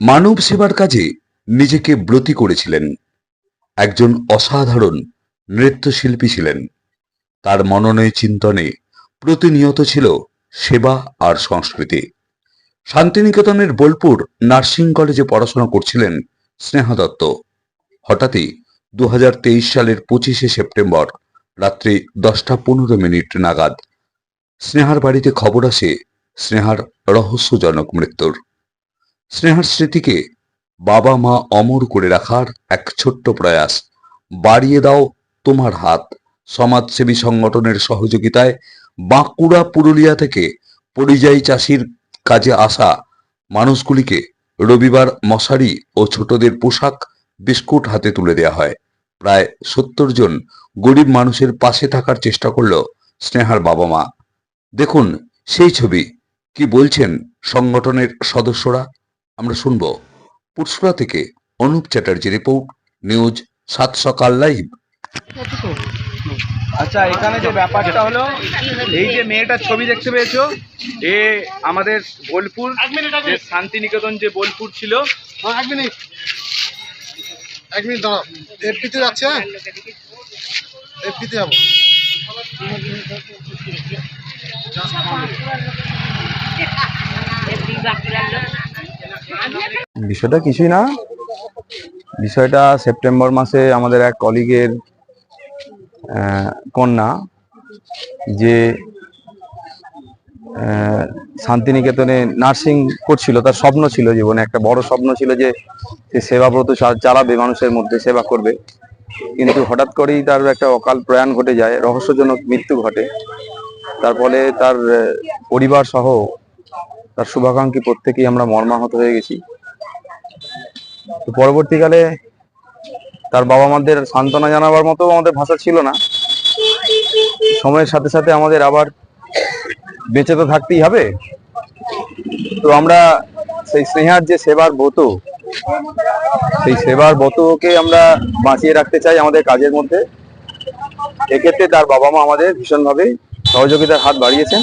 মানব সেবার কাজে নিজেকে ব্রতী করেছিলেন। একজন অসাধারণ নৃত্যশিল্পী ছিলেন। তার মননে চিন্তনে প্রতিনিয়ত ছিল সেবা আর সংস্কৃতি। শান্তিনিকেতনের বোলপুর নার্সিং কলেজে পড়াশোনা করছিলেন স্নেহা দত্ত। হঠাৎই দু হাজার তেইশ সালের পঁচিশে সেপ্টেম্বর রাত্রি দশটা পনেরো মিনিট নাগাদ স্নেহার বাড়িতে খবর আসে স্নেহার রহস্যজনক মৃত্যুর। স্নেহার স্মৃতিকে বাবা মা অমর করে রাখার এক ছোট্ট প্রয়াস। বাড়িয়ে দাও তোমার হাত। সমাজসেবী সংগঠনের সহযোগিতায় বাঁকুড়া পুরুলিয়া থেকে পরিযায়ী চাষির কাজে আসা মানুষগুলিকে রবিবার মশারি ও ছোটদের পোশাক, বিস্কুট হাতে তুলে দেওয়া হয়। প্রায় সত্তর জন গরিব মানুষের পাশে থাকার চেষ্টা করল স্নেহার বাবা মা। দেখুন সেই ছবি। কি বলছেন সংগঠনের সদস্যরা? আমরা শুনব পুরসুরা থেকে অনুপ চ্যাটার্জি রিপোর্ট নিউজ সাত সকাল লাইভ আচ্ছা এখানে যে ব্যাপারটা হলো এই যে মেয়েটার ছবি দেখতে পেয়েছ এ আমাদের বোলপুর যে শান্তিনিকেতন যে বোলপুর ছিল। এক মিনিট। এক মিনিট দাঁড়াও এফপিতে যাচ্ছে হ্যাঁ? এফপিতে যাব। বিষয়টা কিছুই না। বিষয়টা সেপ্টেম্বর মাসে আমাদের এক কলিগের কন্যা যে শান্তিনিকেতনে নার্সিং করছিল, তার স্বপ্ন ছিল জীবনে, একটা বড় স্বপ্ন ছিল যে সে সেবাব্রত চালাবে মানুষের মধ্যে, সেবা করবে। কিন্তু হঠাৎ করেই তার একটা অকাল প্রয়াণ ঘটে যায়, রহস্যজনক মৃত্যু ঘটে। তার ফলে তার পরিবার সহ তার শুভাকাঙ্ক্ষী প্রত্যেকেই আমরা মর্মাহত হয়ে গেছি। তো পরবর্তীকালে তার বাবা মাদের সান্ত্বনা জানাবার মতো আমাদের ভাষা ছিল না। সময়ের সাথে সাথে আমাদের আবার বেঁচে তো থাকতেই হবে। তো আমরা সেই স্নেহার যে সেবার ব্রত, সেই সেবার ব্রতকে আমরা বাঁচিয়ে রাখতে চাই আমাদের কাজের মধ্যে। এক্ষেত্রে তার বাবা মা আমাদের ভীষণভাবে সহযোগিতার হাত বাড়িয়েছেন।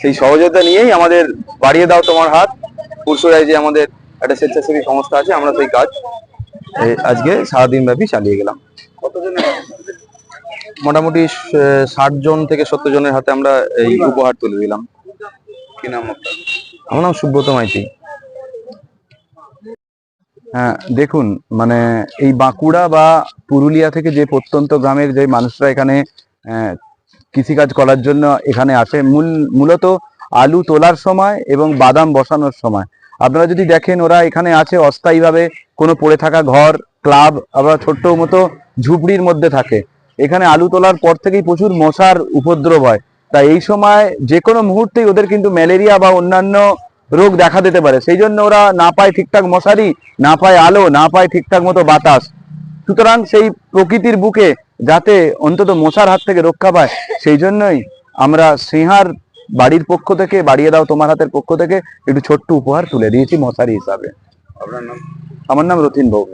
সেই সহযোগিতা নিয়েই আমাদের বাড়িয়ে দাও তোমার হাত। পুরসুরায় যে আমাদের একটা স্বেচ্ছাসেবী সংস্থা আছে আমরা সেই কাজ আজকে সারাদিন ব্যাপী চালিয়ে গেলাম। মোটামুটি ষাট জন থেকে সত্তর জনের হাতে আমরা এই উপহার তুলে দিলাম। কি নাম আমার নাম সুব্রত মাইতি। হ্যাঁ দেখুন মানে এই বাঁকুড়া বা পুরুলিয়া থেকে যে প্রত্যন্ত গ্রামের যে মানুষরা এখানে আহ, কৃষিকাজ করার জন্য এখানে আসে। মূল, মূলত আলু তোলার সময় এবং বাদাম বসানোর সময়। আপনারা যদি দেখেন ওরা এখানে আছে, অস্থায়ীভাবে কোনো পড়ে থাকা ঘর, ক্লাব আবার ছোট্ট মতো ঝুপড়ির মধ্যে থাকে। এখানে আলু তোলার পর থেকেই প্রচুর মশার উপদ্রব হয়। তাই এই সময় যে কোনো মুহূর্তেই ওদের কিন্তু ম্যালেরিয়া বা অন্যান্য রোগ দেখা দিতে পারে। সেই জন্য ওরা না পায় ঠিকঠাক মশারি, না পায় আলো, না পায় ঠিকঠাক মতো বাতাস। সুতরাং সেই প্রকৃতির বুকে যাতে অন্তত মশার হাত থেকে রক্ষা পায়, সেই জন্যই আমরা সিংহার বাড়ির পক্ষ থেকে, বাড়িয়ে দাও তোমার হাতের পক্ষ থেকে, একটু ছোট্ট উপহার তুলে দিয়েছি মশারি হিসাবে। নাম? আমার নাম রতিন বৌ